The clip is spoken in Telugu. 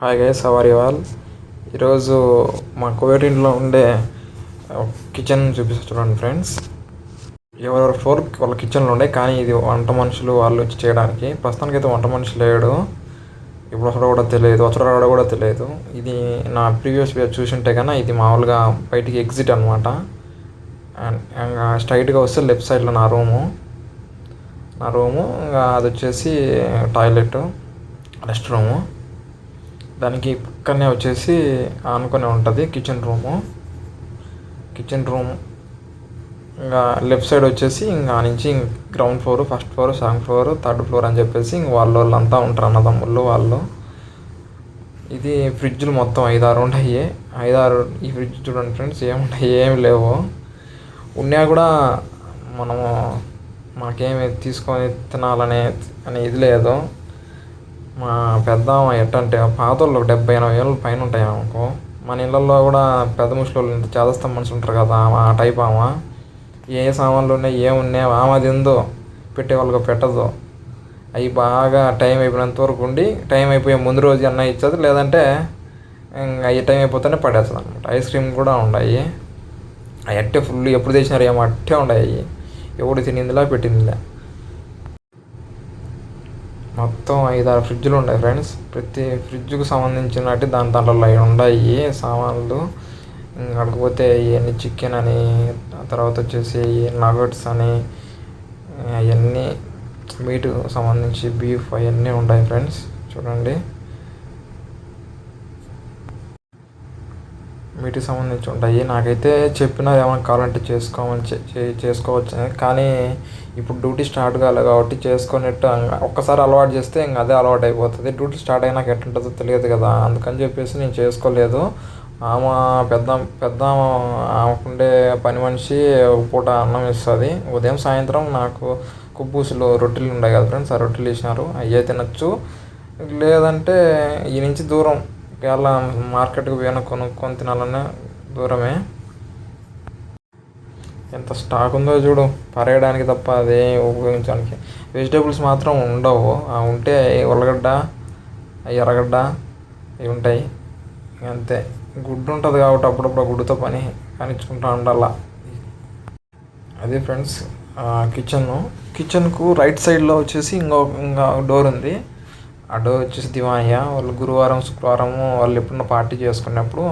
హాయ్ గైస్ అవర్ ఆల్ ఈరోజు మా కోవిడ్ ఇంట్లో ఉండే కిచెన్ చూపిస్తా చూడండి ఫ్రెండ్స్ ఎవరెవరు ఫోర్ వాళ్ళ కిచెన్లో ఉండే కానీ ఇది వంట మనుషులు వాళ్ళు వచ్చి చేయడానికి. ప్రస్తుతానికి అయితే వంట మనిషి లేడు. ఇప్పుడు అసలు కూడా తెలియదు వచ్చాడో కూడా తెలియదు. ఇది నా ప్రీవియస్ వీడియో చూసింటే కన్నా ఇది మామూలుగా బయటికి ఎగ్జిట్ అనమాట అండ్ స్ట్రైట్గా వస్తే లెఫ్ట్ సైడ్లో నా రూము నా రూము ఇంకా అది వచ్చేసి టాయిలెట్ రెస్ట్ రూము దానికి పక్కనే వచ్చేసి ఆనుకొని ఉంటుంది కిచెన్ రూము కిచెన్ రూమ్ ఇంకా లెఫ్ట్ సైడ్ వచ్చేసి ఇంకా నుంచి ground floor first floor second floor third floor అని చెప్పేసి ఇంక వాళ్ళ వాళ్ళంతా ఉంటారు అన్నదమ్ముళ్ళు వాళ్ళు. ఇది ఫ్రిడ్జ్లు మొత్తం ఐదారు ఉంటాయి ఐదారు ఈ ఫ్రిడ్జ్ చూడండి ఫ్రెండ్స్ ఏముంటాయి ఏమి లేవు. ఉన్నా కూడా మనము మనకేమి తీసుకొని తినాలనే అనే ఇది లేదు. మా పెద్ద ఎట్టంటే పాతోళ్ళు డెబ్బై ఎనభై ఏళ్ళు పైన ఉంటాయి అనుకో మన ఇళ్ళల్లో కూడా పెద్ద ముసలి ఇంత చేదస్తాం మనుషులు ఉంటారు కదా ఆ టైప్ ఆమె? ఏ సామాన్లు ఉన్నాయి ఏమున్నాయి ఆమె తిందో పెట్టే వాళ్ళకి పెట్టదు. అవి బాగా టైం అయిపోయినంత వరకు ఉండి టైం అయిపోయే ముందు రోజు అన్న ఇచ్చేది లేదంటే అవి టైం అయిపోతేనే పడేస్తుంది అనమాట ఐస్ క్రీమ్ కూడా ఉన్నాయి అవి అట్టే ఫుల్ ఎప్పుడు తెచ్చినారు ఏమో అట్టే ఉన్నాయి ఎవడు తినిందిలా పెట్టిందిలే. మొత్తం ఐదారు ఫ్రిడ్జ్లు ఉన్నాయి ఫ్రెండ్స్. ప్రతి ఫ్రిడ్జ్కు సంబంధించినట్టు దాని దాంట్లో అవి ఉన్నాయి సామాన్లు. అడగపోతే ఇవన్నీ చికెన్ అని తర్వాత వచ్చేసి నగట్స్ అని అవన్నీ మీట్ సంబంధించి బీఫ్ అవన్నీ ఉన్నాయి ఫ్రెండ్స్. చూడండి. వీటికి సంబంధించి ఉంటాయి. నాకైతే చెప్పినారు ఏమైనా కావాలంటే చేసుకోమని చేసుకోవచ్చు కానీ ఇప్పుడు డ్యూటీ స్టార్ట్ కాలేదు కాబట్టి చేసుకునేట్టు ఒక్కసారి అలవాటు చేస్తే ఇంకా అదే అలవాటు అయిపోతుంది. డ్యూటీ స్టార్ట్ అయినాక ఎట్టుంటుందో తెలియదు కదా. అందుకని చెప్పేసి నేను చేసుకోలేదు. ఆమె పెద్ద పెద్ద ఆమెకుండే పని మనిషి పూట అన్నం ఇస్తుంది. ఉదయం సాయంత్రం నాకు కుబ్బూసులు రొట్టెలు ఉన్నాయి కదా ఫ్రెండ్స్. ఆ రొట్టెలు ఇచ్చినారు అయ్యే తినచ్చు. లేదంటే ఈ నుంచి దూరం ఒకవేళ మార్కెట్కి పోయినా కొనుక్కొని తినాలన్నా దూరమే. ఎంత స్టాక్ ఉందో చూడు పరేయడానికి తప్ప అదే ఉపయోగించడానికి. వెజిటేబుల్స్ మాత్రం ఉండవు. ఉంటే ఉల్లగడ్డ ఎర్రగడ్డ ఇవి ఉంటాయి. అంతే. గుడ్డు ఉంటుంది కాబట్టి అప్పుడప్పుడు గుడ్డుతో పని కానిచ్చుకుంటా ఉండాలా. అదే ఫ్రెండ్స్ కిచెన్ కిచెన్కు రైట్ సైడ్లో వచ్చేసి ఇంకో ఇంకా డోర్ ఉంది. అటు వచ్చేసి దివానియా వాళ్ళు గురువారం శుక్రవారం వాళ్ళు ఎప్పుడైనా పార్టీ చేసుకున్నప్పుడు